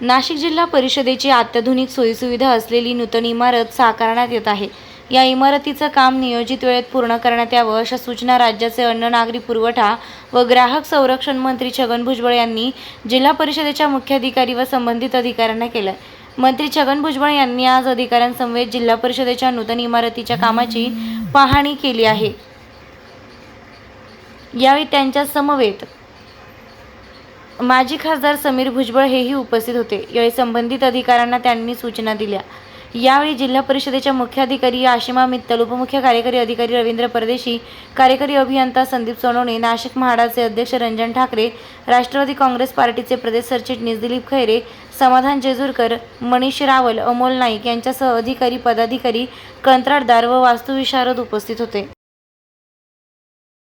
नाशिक जिल्हा परिषदेची अत्याधुनिक सोयीसुविधा असलेली नूतन इमारत साकारण्यात येत आहे. या इमारतीचं काम नियोजित वेळेत पूर्ण करण्यात यावं अशा सूचना राज्याचे अन्न नागरी पुरवठा व ग्राहक संरक्षण मंत्री छगन भुजबळ यांनी जिल्हा परिषदेच्या मुख्याधिकारी व संबंधित अधिकाऱ्यांना केलं मंत्री छगन भुजबळ यांनी आज अधिकाऱ्यांसमवेत जिल्हा परिषदेच्या नूतन इमारतीच्या कामाची पाहणी केली आहे. यावेळी त्यांच्या समवेत माजी खासदार समीर भुजबळ हेही उपस्थित होते. यावेळी संबंधित अधिकाऱ्यांना त्यांनी सूचना दिल्या. यावेळी जिल्हा परिषदेच्या मुख्याधिकारी आशिमा मित्तल उपमुख्य कार्यकारी अधिकारी रवींद्र परदेशी कार्यकारी अभियंता संदीप सोनवणे नाशिक म्हाडाचे अध्यक्ष रंजन ठाकरे राष्ट्रवादी काँग्रेस पार्टीचे प्रदेश सरचिटणीस दिलीप खैरे समाधान जेजूरकर मनीष रावल अमोल नाईक यांच्यासह अधिकारी पदाधिकारी कंत्राटदार व वास्तुविशारद उपस्थित होते.